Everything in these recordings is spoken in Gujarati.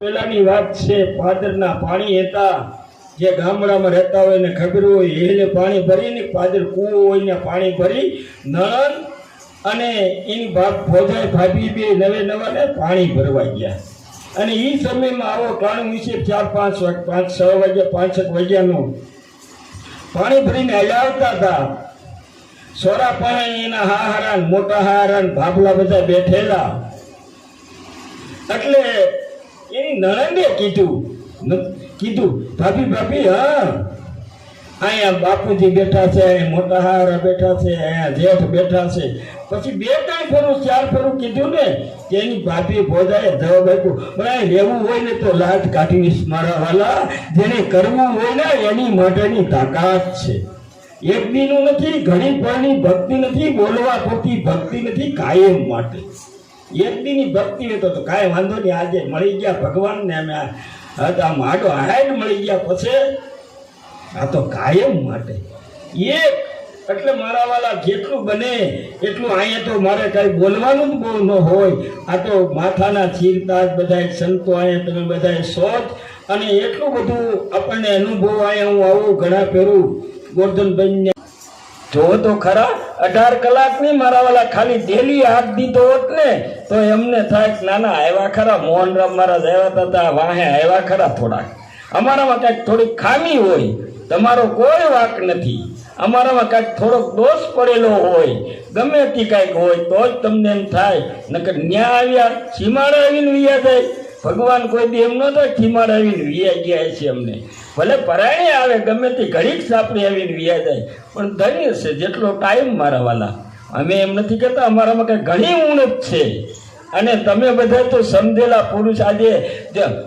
પેલાની વાત છે, પાદરના પાણી હતા. જે ગામડામાં રહેતા હોય ને ખબર હોય એને પાણી ભરીને પાદર કૂવો હોય ને પાણી ભરી નળન અને એની બાપ ભોજાઈ ભાભી બે નવે ને પાણી ભરવા ગયા. અને એ સમયમાં આવો કાણું વિશે ચાર પાંચ પાંચ, છ વાગ્યા, પાંચ એક વાગ્યાનું પાણી ભરીને હલાવતા હતા. સોરા પાણી એના હાહારા ને મોટા હાહારા ને ભાભલા બધા બેઠેલા. એટલે એની નણંદે કીધું કીધું, ભાભી ભાભી, હા અહીંયા બાપુજી બેઠા છે, અહીંયા મોટા હારા બેઠા છે, અહીંયા જેઠ બેઠા છે. પછી બે ત્રણ ફરું, ચાર ફરું કીધું ને કે એની ભાભી ભોજાએ જવાબ આપ્યો, "પણ અહીં રહેવું હોય ને તો લાટ કાઢીશ મારા વાલા, જેને કરવું હોય ને એની માટેની તાકાત છે. એક દીનું નથી, ઘણી પળની ભક્તિ નથી, બોલવા પૂરતી ભક્તિ નથી, કાયમ માટે. એક દીની ભક્તિ હતો તો કાંઈ વાંધો નહીં, આજે મળી ગયા ભગવાનને, અમે આ આડો હાડ મળી ગયા પછી આ તો કાયમ માટે. એક, એટલે મારા વાલા જેટલું બને, એટલું અહીંયા તો મારે કાંઈ બોલવાનું બહુ ન હોય. આ તો માથાના ચિંતા બધાય, સંતો અહીંયા તમે બધાય સોચ અને એટલું બધું આપણને અનુભવ અહીંયા હું આવું ઘણા પહેરું ગોરધનભાઈને જો તો ખરા, અઢાર કલાકની મારા વાલા ખાલી ડેલી હાથ દીધો હોત ને, તો એમને થાય નાના આવ્યા ખરા, મોહનરામ મહારાજ આવ્યા હતા વાહે આવ્યા ખરા થોડાક. અમારામાં કાંઈક થોડીક ખામી હોય તમારો કોઈ વાંક નથી. અમારામાં કાંઈક થોડોક દોષ પડેલો હોય, ગમે તે કાંઈક હોય, તો જ તમને એમ થાય. નકર ન્યા આવ્યા સીમાડે આવીને વિયા જાય. ભગવાન કોઈ દી એમ ન થાય સીમાડે આવીને વિયા ગયા છે અમને. ભલે પરાયણે આવે, ગમે તે ઘડીક સાપડી આવીને વિયા જાય, પણ ધન્ય છે, જેટલો ટાઈમ મારા વાલા. અમે એમ નથી કહેતા, અમારામાં કંઈ ઘણી ઉણપ છે. અને તમે બધા તો સમજેલા પુરુષ આજે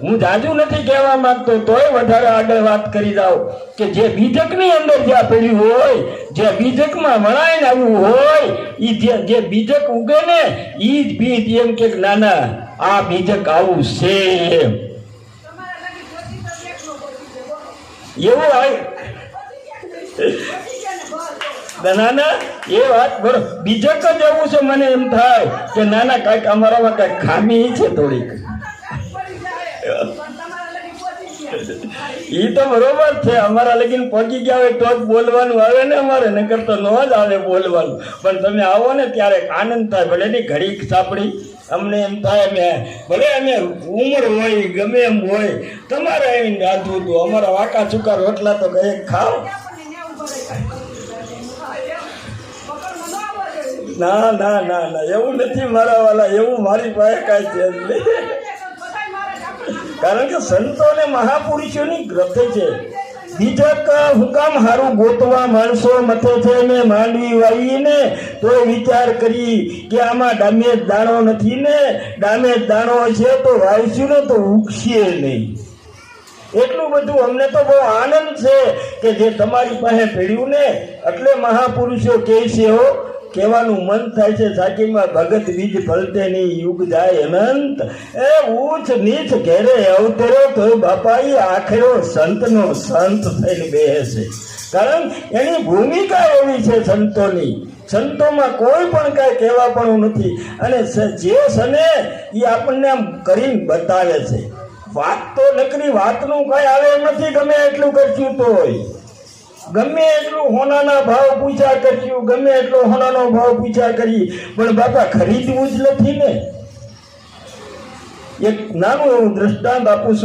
હું જાજુ નથી કહેવા માંગતો તોય વધારે આગળ વાત કરી જાઓ કે જે બીજકની અંદર જ્યાં પડ્યું હોય જે બીજકમાં વણાઈને આવ્યું હોય એ જે જે બીજક ઉગે ને એ જ બીજ એમ કે ના ના આ બીજક આવું છે એમ એવું હોય? ના ના એ વાત બરો બીજક તો એવું છે, મને એમ થાય કે નાના કાંઈક અમારામાં કાંઈક ખામી છે થોડીક. એ તો બરોબર છે, અમારા લગીન પહોંચી ગયા હોય તો જ બોલવાનું આવે ને અમારે, નકર તો ન જ આવે બોલવાનું. પણ તમે આવો ને ત્યારે આનંદ થાય, ભલે ની ઘડીક સાંપડી અમને એમ થાય, અમે, ભલે અમે ઉંમર હોય, ગમે એમ હોય, તમારે આવીને રાંધવું હતું. અમારા વાકા ચૂકા રોટલા તો કઈ ખાઓ ના ના ના ના, એવું નથી મારા વાલા એવું મારી પાસે કાંઈ છે નહીં. કારણ કે સંતો અને મહાપુરુષોની ગ્રથ છે, બીજક હુકામ હારું ગોતવા માણસો મથે છે ને માંડવી વાવીને તો વિચાર કરી કે આમાં ડામેજ દાણો નથી ને ડામેજ દાણો છે તો વાવશું ને તો ઉગશે નહીં. એટલું બધું અમને તો બહુ આનંદ છે કે જે તમારી પાસે ભેળ્યું ને, એટલે મહાપુરુષો કહે છે, હો કહેવાનું મન થાય છે સાકીમાં ભગત બીજ ફલતે ની યુગ જાય અનંત. એ ઊંચ નીચ ઘેરે અવતરો તો બાપા ઈ આખરો સંતનો સંત થઈને બેસે. કારણ એની ભૂમિકા એવી છે સંતોની. સંતોમાં કોઈ પણ કાંઈ કહેવા પણ નથી. અને જે સને એ આપણને આમ કરીને બતાવે છે. વાત તો નકરી વાતનું કાંઈ આવે એમ નથી ગમે એટલું કરશું તોય. ગમે એટલું હોનાના ભાવ પૂછા કર્યું ગમે એટલો હોનાનો ભાવ પૂછા કરી પણ બાપા ખરીદવું જ નથી ને. એક નાનું એવું દ્રષ્ટાંત આપું છું.